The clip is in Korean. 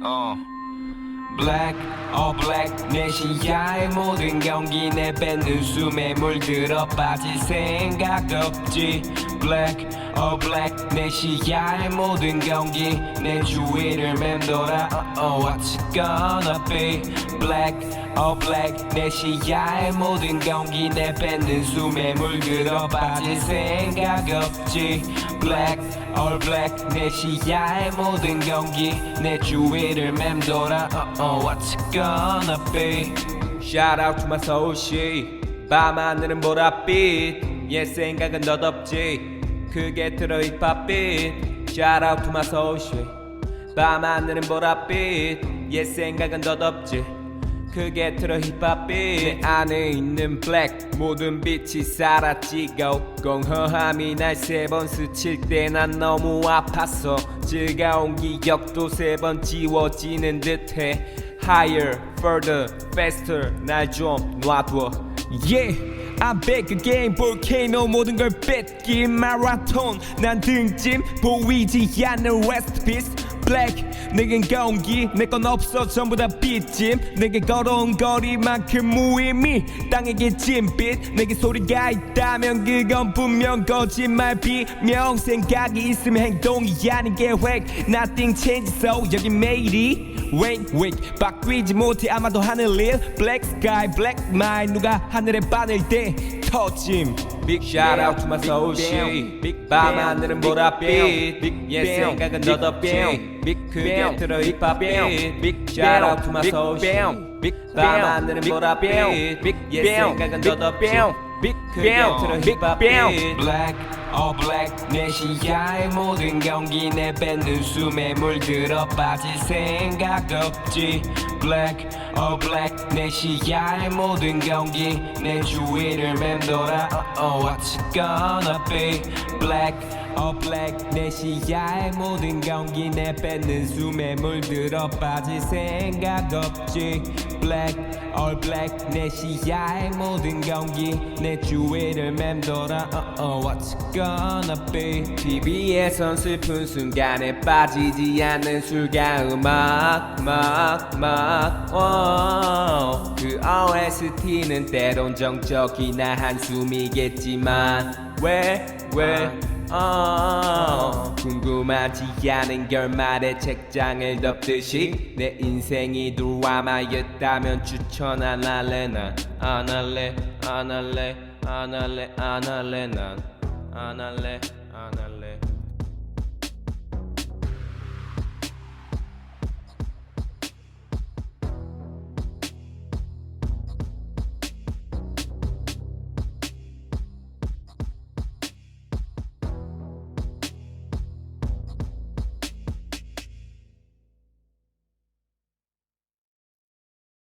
어. Black, all black 내 시야의 모든 경기 내 뱉는 숨에 물들어 빠질 생각 없지. Black, all black 내 시야의 모든 경기 내 주위를 맴돌아 uh oh, What's it gonna be? Black, all black 내 시야의 모든 경기 내 뱉는 숨에 물들어 빠질 생각 없지. Black, all black 내 시야의 모든 경기 내 주위를 맴돌아 uh oh, What's it gonna be? Shout out to my 서울시 밤하늘은 보랏빛. 옛 생각은 덧없지. 크게 틀어 힙합빛. Shout out to my 서울시 밤하늘은 보랏빛. 옛 생각은 덧없지 크게 틀어 힙합빛 내 안에 있는 블랙 모든 빛이 사라지고 공허함이 날 세 번 스칠 때 난 너무 아팠어. 즐거운 기억도 세 번 지워지는 듯해. Higher, further, faster 날 좀 놔둬. Yeah I'm back again volcano 모든 걸 뺏긴 마라톤 난 등짐 보이지 않는 west piece black. 내겐 공기 내 건 없어. 전부 다 빗짐. 내게 걸어온 거리만큼 무의미. 땅에게 진빛. 내게 소리가 있다면 그건 분명 거짓말. 비명 생각이 있으면 행동이 아닌 계획. Nothing changes so 여기 매일이 Wait wait 바뀌지 못해 아마도 하늘 일. Black sky black mind. 누가 하늘에 바늘 때 터짐 Big shout out to my 서울시 밤하늘은 보랏빛 옛 생각은 덧없지 크게 틀어 힙합빛 Big shout out to my 서울시 밤하늘은 보랏빛 옛 생각은 덧없지 크게 틀어 힙합빛 Black all black 내 시야의 모든 경기 내 뱉는 숨에 물들어 빠질 생각 없지 Black all black 내 시야의 모든 경기 내 주위를 맴돌아 uh oh, What's it gonna be Black all 내 시야의 모든 경기 내 뱉는 숨에 물들어 빠질 생각 없지. Black all black 내 시야의 모든 경기 내 주위를 맴돌아 uh oh, What's gonna be? TV에선 슬픈 순간에 빠지지 않는 술과 음악 음악 오. 그 OST는 때론 정적이나 한숨이겠지만 왜왜 어, 궁금하지 않은 결말에 책장을 덮듯이 내 인생이 드라마였다면 추천 안 할래 난안 할래 안 할래 안 할래 안 할래 난안 할래 안 할래